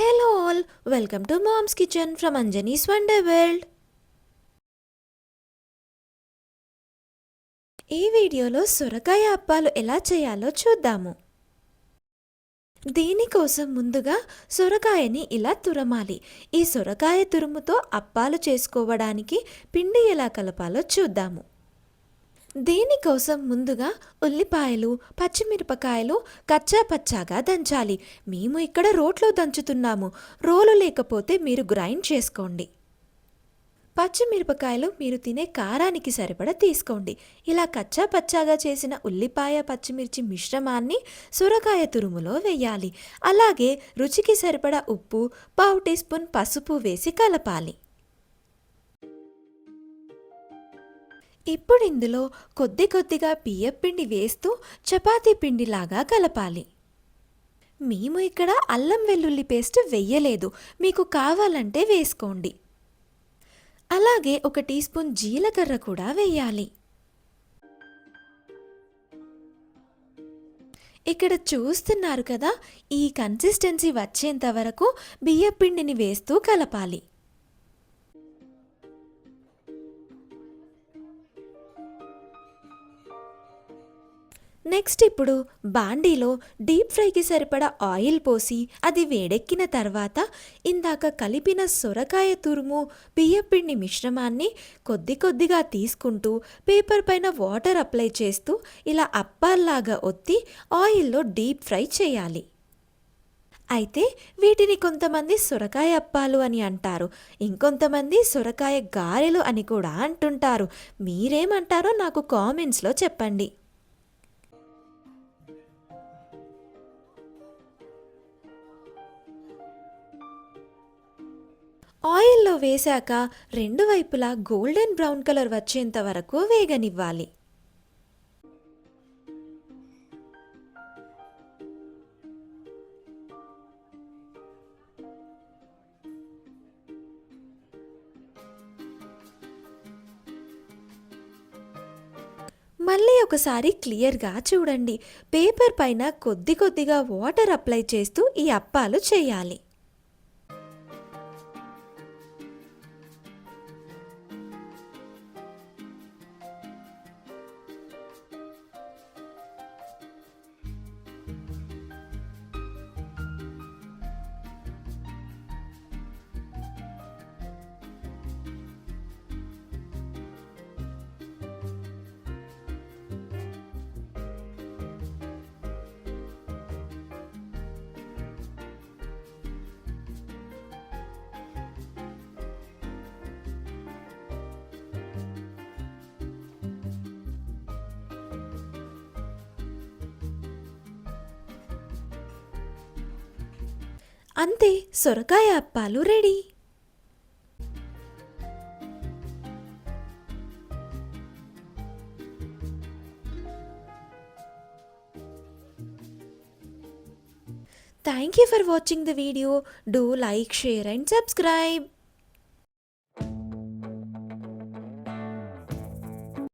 Hello all welcome to mom's kitchen from Anjani's wonder world. ఈ వీడియోలో సొరకాయ అప్పాలు ఎలా చేయాలో చూద్దాము. దీనికోసం ముందుగా సొరకాయని ఇలా తురమాలి. ఈ సొరకాయ తురుముతో అప్పాలు చేసుకోవడానికి పిండి ఎలా కలపాలో చూద్దాము. దీనికోసం ముందుగా ఉల్లిపాయలు పచ్చిమిరపకాయలు కచ్చా పచ్చాగా దంచాలి. మేము ఇక్కడ రోట్లో దంచుతున్నాము. రోలు లేకపోతే మీరు గ్రైండ్ చేసుకోండి. పచ్చిమిరపకాయలు మీరు తినే కారానికి సరిపడ తీసుకోండి. ఇలా కచ్చా పచ్చాగా చేసిన ఉల్లిపాయ పచ్చిమిర్చి మిశ్రమాన్ని సొరకాయ తురుములో వేయాలి. అలాగే రుచికి సరిపడ ఉప్పు పావు టీ స్పూన్ పసుపు వేసి కలపాలి. ఇప్పుడు ఇందులో కొద్ది కొద్దిగా బియ్యం పిండి వేస్తూ చపాతీ పిండిలాగా కలపాలి. మేము ఇక్కడ అల్లం వెల్లుల్లి పేస్ట్ వెయ్యలేదు మీకు కావాలంటే వేసుకోండి. అలాగే ఒక టీ స్పూన్ జీలకర్ర కూడా వేయాలి. ఇక్కడ చూస్తున్నారు కదా ఈ కన్సిస్టెన్సీ వచ్చేంత వరకు బియ్యం పిండిని వేస్తూ కలపాలి. నెక్స్ట్ ఇప్పుడు బాండీలో డీప్ ఫ్రైకి సరిపడా ఆయిల్ పోసి అది వేడెక్కిన తర్వాత ఇందాక కలిపిన సొరకాయ తురుము బియ్యపిండి మిశ్రమాన్ని కొద్ది కొద్దిగా తీసుకుంటూ పేపర్ పైన వాటర్ అప్లై చేస్తూ ఇలా అప్పాల్లాగా ఒత్తి ఆయిల్లో డీప్ ఫ్రై చేయాలి. అయితే వీటిని కొంతమంది సొరకాయ అప్పాలు అని అంటారు. ఇంకొంతమంది సొరకాయ గారెలు అని కూడా అంటుంటారు. మీరేమంటారో నాకు కామెంట్స్లో చెప్పండి. ఆయిల్లో వేశాక రెండు వైపులా గోల్డెన్ బ్రౌన్ కలర్ వచ్చేంత వరకు వేగనివ్వాలి. మళ్ళీ ఒకసారి క్లియర్గా చూడండి. పేపర్ పైన కొద్ది కొద్దిగా వాటర్ అప్లై చేస్తూ ఈ అప్పాలు చేయాలి. అంతే సొరకాయ అప్పాలు ready. Thank you for watching the video do like share and subscribe